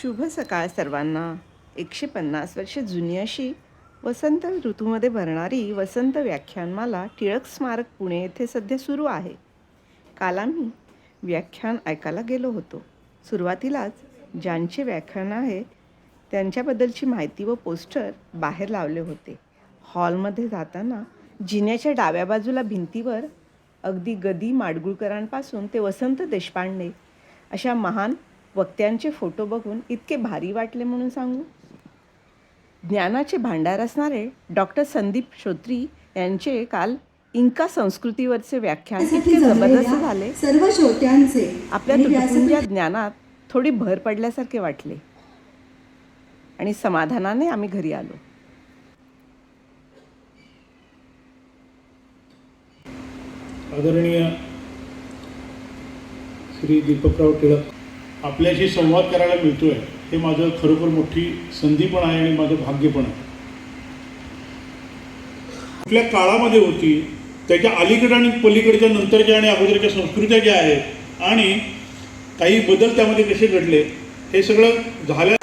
शुभ सकाळ सर्वांना. एकशे पन्नास वर्ष जुनी अशी वसंत ऋतूमध्ये भरणारी वसंत व्याख्यानमाला टिळक स्मारक पुणे येथे सध्या सुरू आहे. काल आम्ही व्याख्यान ऐकायला गेलो होतो. सुरुवातीलाच ज्यांचे व्याख्यान आहे त्यांच्याबद्दलची माहिती व पोस्टर बाहेर लावले होते. हॉलमध्ये जाताना जिन्याच्या डाव्या बाजूला भिंतीवर अगदी गदी माडगुळकरांपासून ते वसंत देशपांडे अशा महान वक्त्यांचे फोटो बघून इतके भारी वाटले म्हणून सांगू? ज्ञानाचे भांडार असणारे डॉक्टर संदीप श्रोत्री यांचे काल इंका संस्कृतीवरचे व्याख्यान इतके जबरदस्त झाले. सर्व श्रोत्यांचे आपल्या तुटपुंज्या ज्ञानात थोडी भर पडल्यासारखे वाटले. आणि समाधानाने आम्ही घरी आलो. आदरणीय श्री दीपकराव टिळक आपल्याशी संवाद करायला मिळतोय हे माझं खरोखर मोठी संधी पण आहे आणि माझं भाग्य पण आहे. कुठल्या काळामध्ये होती त्याच्या अलीकडं आणि पलीकडच्या नंतरच्या आणि अगोदरच्या संस्कृत्या ज्या आहेत आणि काही बदल त्यामध्ये कसे घडले हे सगळं झाल्या